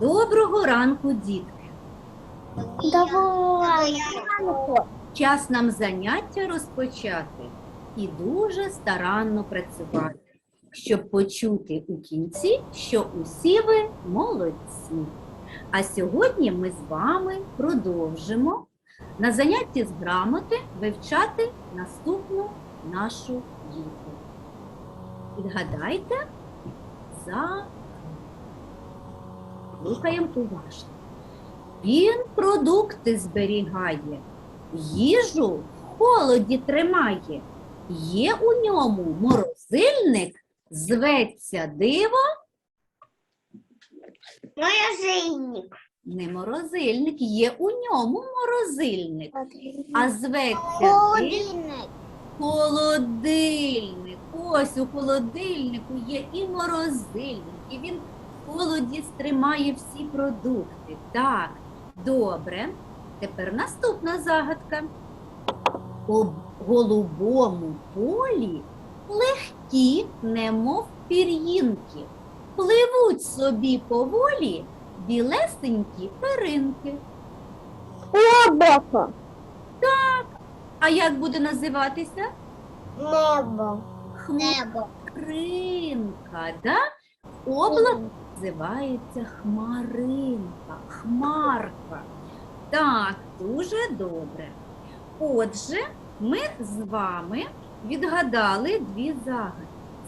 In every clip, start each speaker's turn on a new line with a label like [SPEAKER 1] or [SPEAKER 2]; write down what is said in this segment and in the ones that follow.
[SPEAKER 1] Доброго ранку, дітки!
[SPEAKER 2] Давай.
[SPEAKER 1] Час нам заняття розпочати і дуже старанно працювати, щоб почути у кінці, що усі ви молодці. А сьогодні ми з вами продовжимо на занятті з грамоти вивчати наступну нашу дітку. Відгадайте за Слухаємо уважно. Він продукти зберігає, їжу в холоді тримає. Є у ньому морозильник, зветься диво,
[SPEAKER 2] Морозильник.
[SPEAKER 1] не морозильник, є у ньому морозильник, а зветься
[SPEAKER 2] Холодильник.
[SPEAKER 1] холодильник. Ось у холодильнику є і морозильник, і він холоді стримає всі продукти. Так, добре. Тепер наступна загадка. У голубому полі легкі, немов пір'їнки, пливуть собі поволі білесенькі перинки.
[SPEAKER 2] Облако.
[SPEAKER 1] А як буде називатися?
[SPEAKER 2] Небо.
[SPEAKER 1] Хмаринка,
[SPEAKER 2] Небо.
[SPEAKER 1] да? Облак називається хмаринка, хмарка. Так, дуже добре. Отже, ми з вами відгадали дві загадки.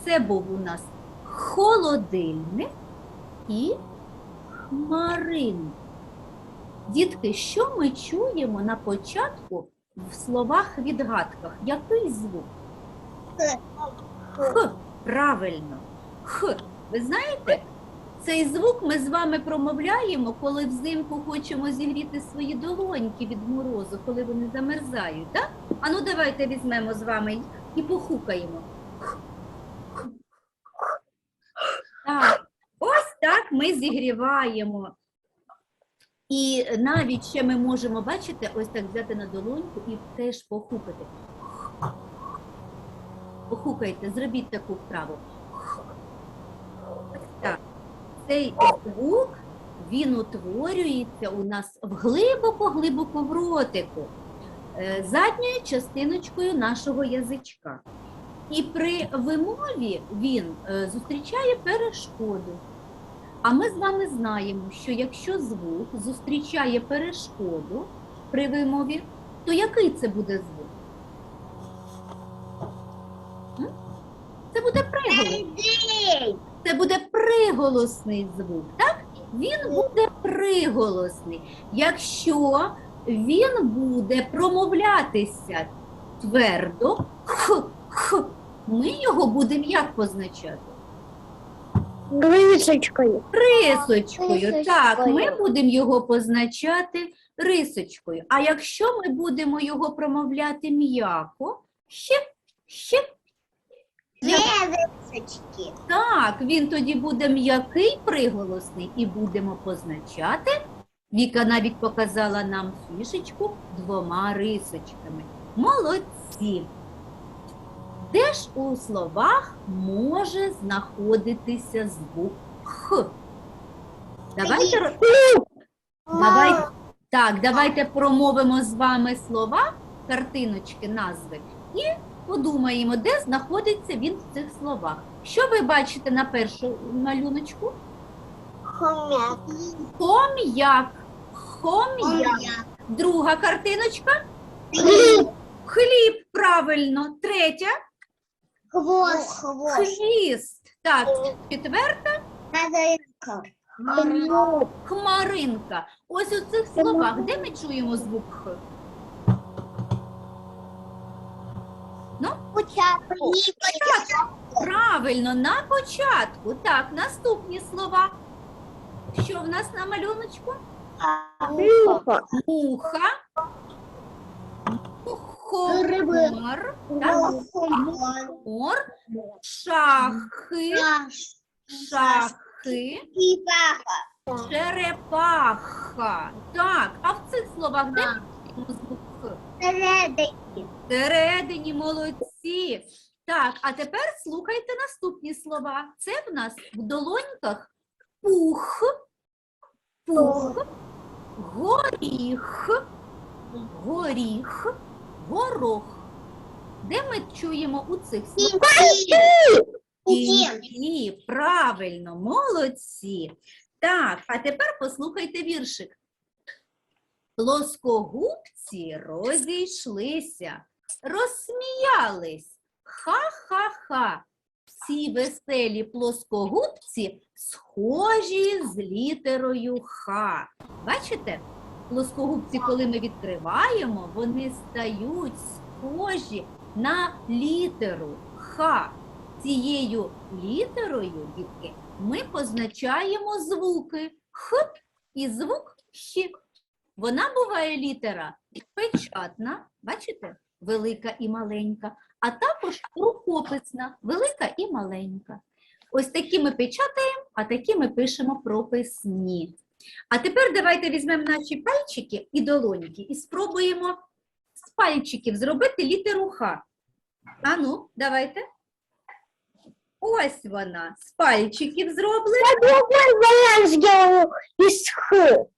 [SPEAKER 1] Це був у нас холодильник і хмаринка. Дітки, що ми чуємо на початку в словах-відгадках? Який звук? Х, правильно. Х. Ви знаєте, цей звук ми з вами промовляємо, коли взимку хочемо зігріти свої долоньки від морозу, коли вони замерзають. Так? А ну давайте візьмемо з вами і похукаємо. Так, ось так ми зігріваємо. І навіть ще ми можемо, бачите, ось так взяти на долоньку і теж похукати. Похукайте, зробіть таку вправу. Цей звук він утворюється у нас в глибоко-глибоко в ротику, е, задньою частиночкою нашого язичка. І при вимові він е, зустрічає перешкоду. А ми з вами знаємо, що якщо звук зустрічає перешкоду при вимові, то який це буде звук? Це буде приголос. Це буде приголосний звук, так? Він буде приголосний. Якщо він буде промовлятися твердо, х, х, ми його будемо як позначати?
[SPEAKER 2] Рисочкою.
[SPEAKER 1] Рисочкою.
[SPEAKER 2] Рисочкою.
[SPEAKER 1] Так, ми будемо його позначати рисочкою. А якщо ми будемо його промовляти м'яко, ще, ще,
[SPEAKER 2] Две рисочки.
[SPEAKER 1] так, він тоді буде м'який приголосний і будемо позначати. Віка навіть показала нам фішечку двома рисочками. Молодці! Де ж у словах може знаходитися звук Х? Давайте, давайте, так, давайте промовимо з вами слова, картиночки, назви і подумаємо, де знаходиться він в цих словах. Що ви бачите на першому малюночку?
[SPEAKER 2] Хомяк.
[SPEAKER 1] Хом'як. Хом'як. Друга картиночка. Хліб, правильно. Третя
[SPEAKER 2] Хвост. Хвост.
[SPEAKER 1] хвіст. Так, четверта
[SPEAKER 2] Хмаринка.
[SPEAKER 1] хмаринка. Ось у цих словах, де ми чуємо звук Х? Ну,
[SPEAKER 2] Початку.
[SPEAKER 1] правильно, на початку. Так, наступні слова. Що в нас на малюночку?
[SPEAKER 2] Муха.
[SPEAKER 1] Муха. Мухомор. Так, мор. Шахи. Шахи. Черепаха. Так, а в цих словах де звук Х? Всередині молодці. Так, а тепер слухайте наступні слова. Це в нас в долоньках пух, пух, горіх, горіх, горох. Де ми чуємо у цих словах? Кінці, правильно, молодці. Так, а тепер послухайте віршик. Плоскогубці розійшлися, розсміялись. Ха-ха-ха. Ці веселі плоскогубці схожі з літерою Х. Бачите? Плоскогубці, коли ми відкриваємо, вони стають схожі на літеру Х. Цією літерою, дітки, ми позначаємо звуки Х і звук Щ. Вона буває літера печатна, бачите, велика і маленька, а також рукописна, велика і маленька. Ось такі ми печатаємо, а такі ми пишемо прописні. А тепер давайте візьмемо наші пальчики і долоньки і спробуємо з пальчиків зробити літеру Х. Ану, давайте. Ось вона, з пальчиків зроблена.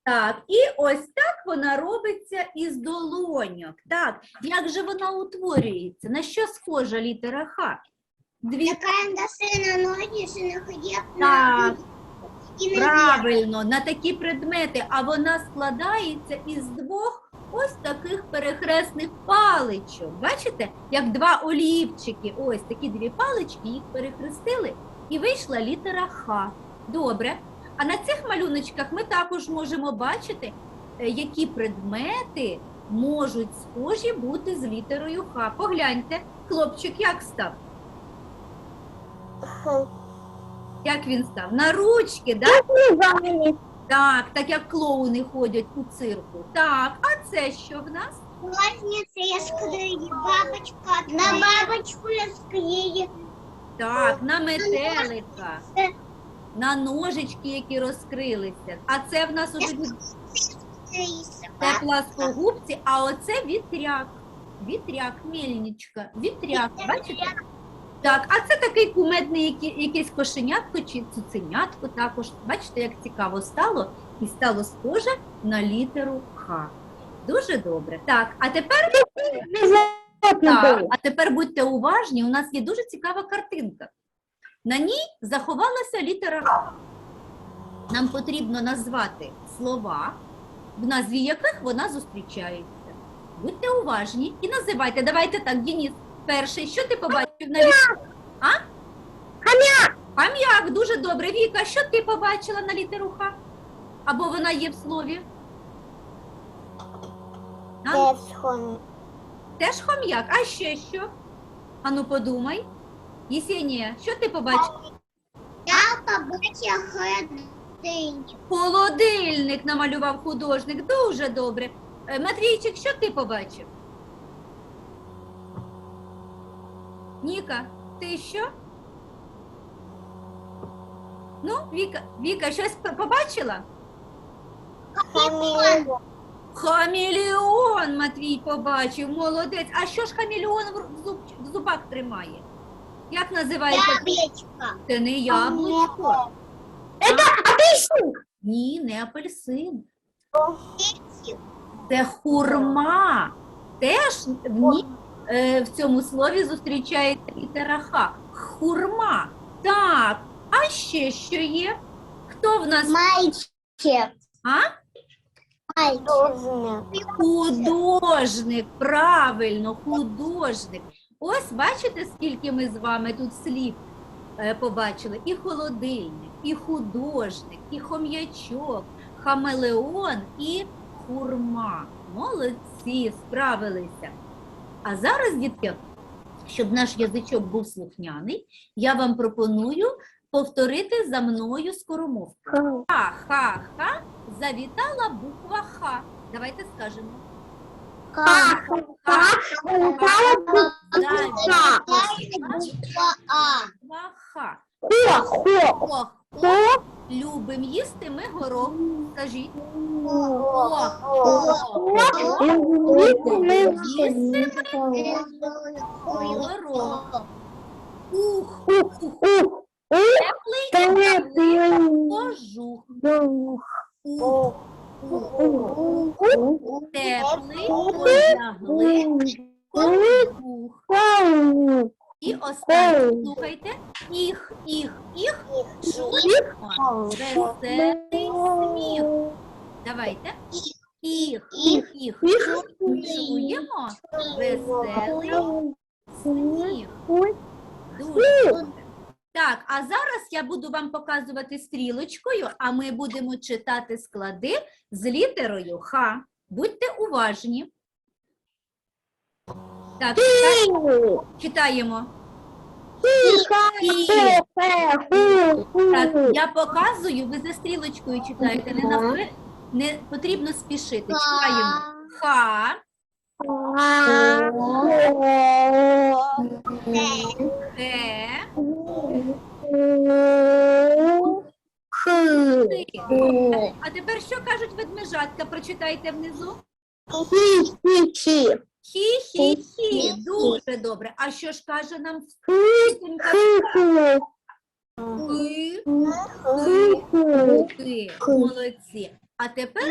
[SPEAKER 1] Так, і ось так вона робиться із долоньок. Так, як же вона утворюється? На що схожа літера Х? Дві
[SPEAKER 2] На карандаше на ноги, что на хлеб,
[SPEAKER 1] Так,
[SPEAKER 2] на
[SPEAKER 1] правильно, на такі предмети, а вона складається із двох ось таких перехресних паличок. Бачите, як два олівчики. Ось такі дві палички, їх перехрестили, і вийшла літера Х. Добре. А на цих малюночках ми також можемо бачити, е, які предмети можуть схожі бути з літерою Х. Погляньте, хлопчик як став? Як він став? На ручки, да? Так, так як клоуни ходять у цирку. Так, а це що в нас?
[SPEAKER 2] Ножницы я склею, бабочка. На бабочку я склею.
[SPEAKER 1] Так, на метелика, на ножички, які розкрилися. А це в нас уже від- це пласкогубці, а оце вітряк. Вітряк, мельничка, вітряк, бачите? Так, а це такий кумедний які- якесь кошенятко чи цуценятко також. Бачите, як цікаво стало і стало схоже на літеру Х. Дуже добре. Так, а тепер Так, а тепер будьте уважні, у нас є дуже цікава картинка. На ній заховалася літера Х. Нам потрібно назвати слова, в назві яких вона зустрічається. Будьте уважні і називайте. Давайте так, Дініс, перший. Що ти побачив на літеру? А? Хам'як! Хам'як, дуже добре. Віка, що ти побачила на літеру Х? Або вона є в слові? А? Теж хом'як, а ще що? Ану подумай. Єсенія, що ти побачив?
[SPEAKER 2] Я побачила холодильник.
[SPEAKER 1] Холодильник намалював художник. Дуже добре. Е, Матвійчик, що ти побачив? Ніка, ти що? Ну, Віка, Віка, щось по- побачила? Хамелеон Матвій побачив, молодець. А що ж хамелеон в зуб- в зубах тримає? Як називається?
[SPEAKER 2] Яблочко.
[SPEAKER 1] Це не яблучко. Ні, не апельсин. Це хурма. Теж в, ній, е, в цьому слові зустрічається літера Х. Хурма. Так. А ще що є? Хто в нас?
[SPEAKER 2] Мальчик.
[SPEAKER 1] А?
[SPEAKER 2] Мальчик.
[SPEAKER 1] Художник. Правильно, художник. Ось бачите, скільки ми з вами тут слів е, побачили? І холодильник, і художник, і хом'ячок, хамелеон і хурма. Молодці, справилися. А зараз, дітки, щоб наш язичок був слухняний, я вам пропоную повторити за мною скоромовку. Ха-ха-ха, завітала буква Х. Давайте скажемо. Буква Х. Ох, ох, любим їсти ми горох. Скажіть. Їсти ми горох. Ух, ух, теплий кожух. у, у, теплий, одягли, кожух. І останнє, слухайте, їх, їх, їх, чуємо, веселий сміх. Давайте. Їх, їх, їх, чуємо, веселий сміх. Дуже. Так, а зараз я буду вам показувати стрілочкою, а ми будемо читати склади з літерою Х. Будьте уважні. Так, чита- читаємо. Так, я показую, ви за стрілочкою читаєте, не навпри... не потрібно спішити. Читаємо. Х, Х, А тепер що кажуть ведмежатка? Прочитайте внизу. Хі-хі-хі. Дуже добре. А що ж каже нам вчителька? Ви, ви. Молодці. А тепер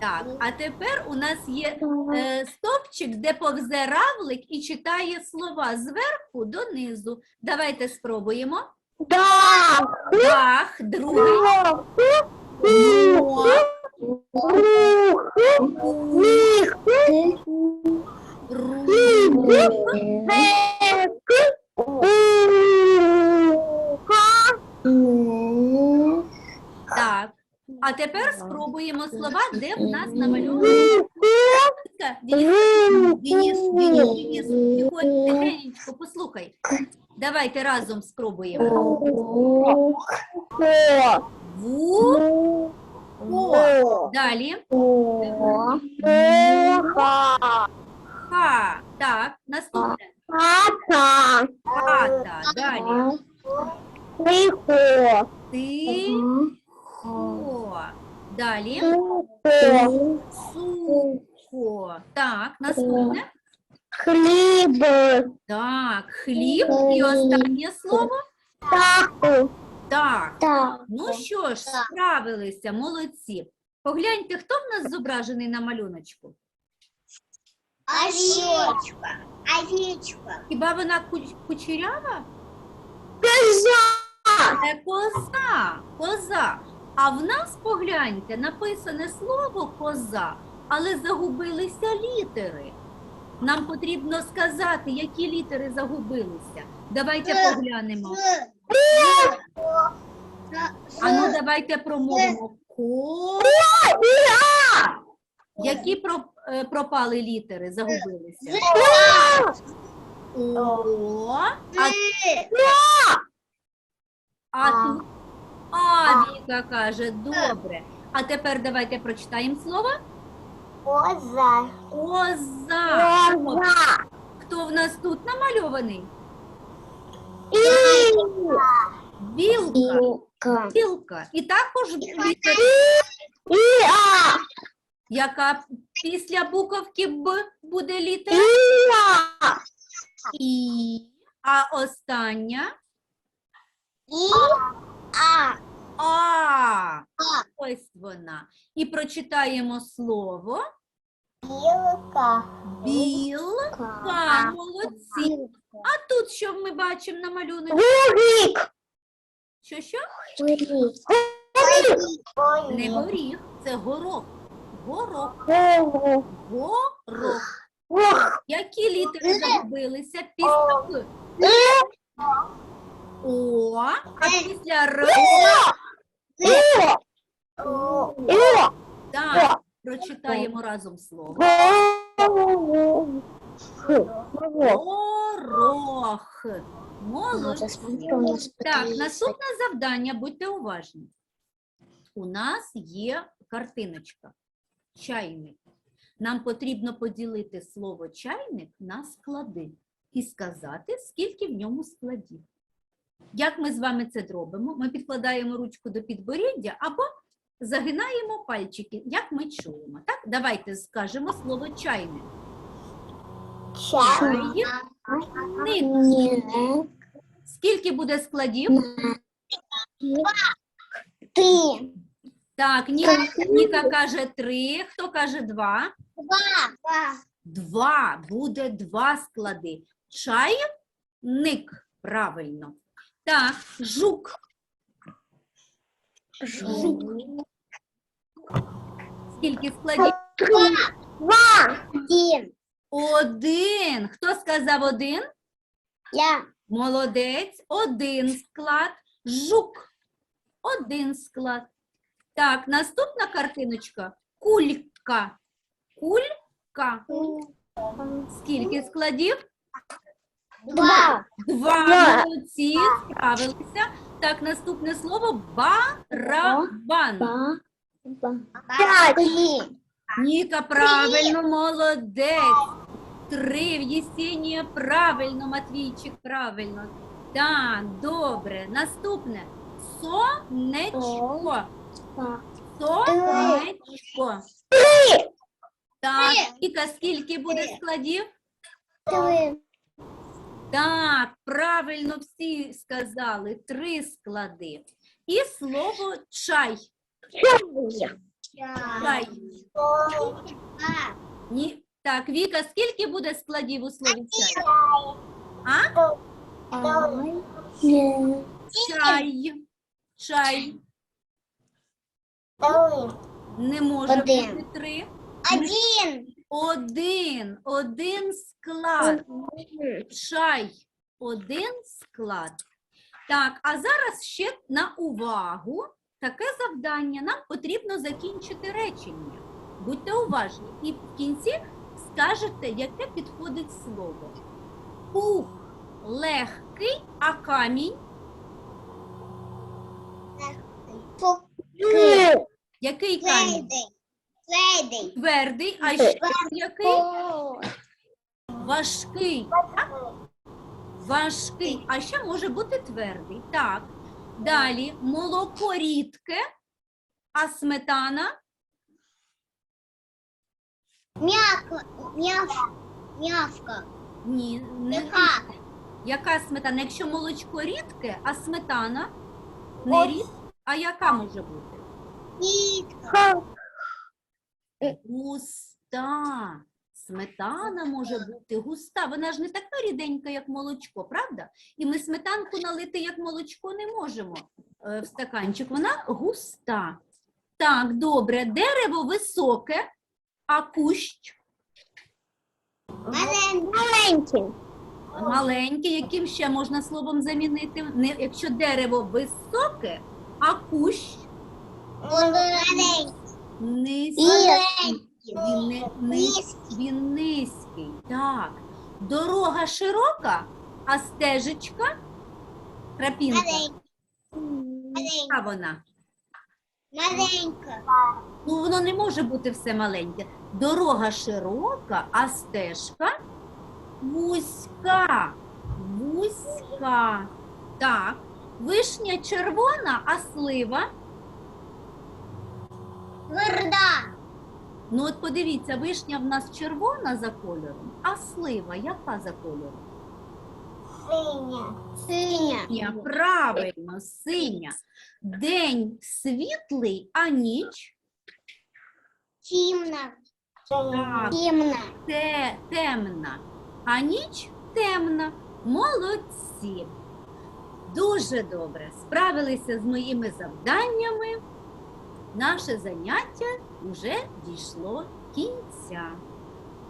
[SPEAKER 1] так, а тепер у нас є е, стовпчик, де повзе равлик і читає слова зверху донизу. Давайте спробуємо. Дах, другий. Мо, ру, Так. А тепер спробуємо слова, де в нас намальовано. Денис, Денис, Денис, Денис, тихо, тихенечко, послухай. Давайте разом спробуємо. Ву, о. Далі. Ха. Так, наступне. Хата. Далі. Ти. Хо. Далі. Сухо. Так, наступне.
[SPEAKER 2] Хліб,
[SPEAKER 1] Так, хліб. І останнє слово.
[SPEAKER 2] таку,
[SPEAKER 1] Так.
[SPEAKER 2] так,
[SPEAKER 1] Ну що ж, справилися, молодці. Погляньте, хто в нас зображений на малюночку?
[SPEAKER 2] овечка, овечка,
[SPEAKER 1] Хіба вона кучерява?
[SPEAKER 2] коза,
[SPEAKER 1] Це коза, коза. А в нас, погляньте, написане слово коза, але загубилися літери. Нам потрібно сказати, які літери загубилися. Давайте
[SPEAKER 2] Е.
[SPEAKER 1] поглянемо.
[SPEAKER 2] З,
[SPEAKER 1] А ну давайте промовимо. Ко. Які про- е, пропали літери, загубилися? О, а, а тут Віка каже, добре. А тепер давайте прочитаємо слово.
[SPEAKER 2] коза,
[SPEAKER 1] Коза. Хто в нас тут намальований? Білка. Білка. І також літера, яка після буковки Б буде літера І. А остання А. Ось вона. І прочитаємо слово білка. Молодці. А тут що ми бачимо на малюнку? Що що? Не горіх, це горох. Горох. Горох. Які літери загубилися після? О, а після Р. Так, прочитаємо разом слово. Горох. Молодці. Так, наступне завдання, будьте уважні. У нас є картиночка. Чайник. Нам потрібно поділити слово чайник на склади і сказати, скільки в ньому складів. Як ми з вами це зробимо? Ми підкладаємо ручку до підборіддя або загинаємо пальчики, як ми чуємо. Так, давайте скажемо слово чайник. Чайник. Скільки буде складів?
[SPEAKER 2] Ти.
[SPEAKER 1] Так, Ніка, Ніка каже три. Хто каже два?
[SPEAKER 2] Два. Два.
[SPEAKER 1] Два. Буде два склади. Чайник. Правильно. Так, жук. Жук. Скільки складів?
[SPEAKER 2] Два. Один.
[SPEAKER 1] Один. Хто сказав один?
[SPEAKER 2] Я.
[SPEAKER 1] Молодець. Один склад. Жук. Один склад. Так, наступна картиночка. Кулька. Кулька. Скільки складів?
[SPEAKER 2] Два.
[SPEAKER 1] Два.
[SPEAKER 2] Два.
[SPEAKER 1] Молодці, справилися. Так, наступне слово барабан.
[SPEAKER 2] Пять.
[SPEAKER 1] Ніка, правильно, молодець. Три в Єсенія, правильно, Матвійчик, правильно. Так, добре. Наступне. Сонечко. Сонечко. Так, Ніка, скільки буде складів?
[SPEAKER 2] Три.
[SPEAKER 1] Так, правильно всі сказали. Три склади. І слово чай. Чай. Ні. Так, Віка, скільки буде складів у слові чай? А? Чай. Чай. Не може бути три.
[SPEAKER 2] Один.
[SPEAKER 1] Один. Один склад. Чай. Один склад. Так, а зараз ще на увагу таке завдання. Нам потрібно закінчити речення. Будьте уважні. І в кінці скажете, яке підходить слово. Пух легкий, а камінь. Легкий. Який камінь?
[SPEAKER 2] Твердий. Твердий.
[SPEAKER 1] Твердий, а ще який? Важкий. Так? Важкий. А ще може бути твердий. Так. Далі молоко рідке, а сметана
[SPEAKER 2] М'яко. М'явка. М'явка.
[SPEAKER 1] ні. Не...
[SPEAKER 2] Яка?
[SPEAKER 1] Яка сметана? Якщо молочко рідке, а сметана не рідка, а яка може бути?
[SPEAKER 2] Нітка.
[SPEAKER 1] Густа. Сметана може бути густа. Вона ж не така ріденька, як молочко, правда? І ми сметанку налити, як молочко, не можемо е, в стаканчик. Вона густа. Так, добре. Дерево високе, а кущ
[SPEAKER 2] Маленький.
[SPEAKER 1] маленький. Яким ще можна словом замінити? Якщо дерево високе, а кущ
[SPEAKER 2] Маленький.
[SPEAKER 1] Низький. Він, не, він низький. Так. Дорога широка, а стежечка крапінка.
[SPEAKER 2] Маленький.
[SPEAKER 1] Яка вона?
[SPEAKER 2] Маленька.
[SPEAKER 1] Ну, воно не може бути все маленьке. Дорога широка, а стежка вузька. Вузька. Так. Вишня червона, а слива.
[SPEAKER 2] Тверда.
[SPEAKER 1] Ну, от подивіться, вишня в нас червона за кольором, а слива яка за кольором?
[SPEAKER 2] Синя. Синя.
[SPEAKER 1] Синя, правильно, синя. День світлий, а ніч
[SPEAKER 2] Темна.
[SPEAKER 1] Так.
[SPEAKER 2] Темна.
[SPEAKER 1] те, темна, а ніч темна. Молодці. Дуже добре. Справилися з моїми завданнями. Наше заняття вже дійшло кінця.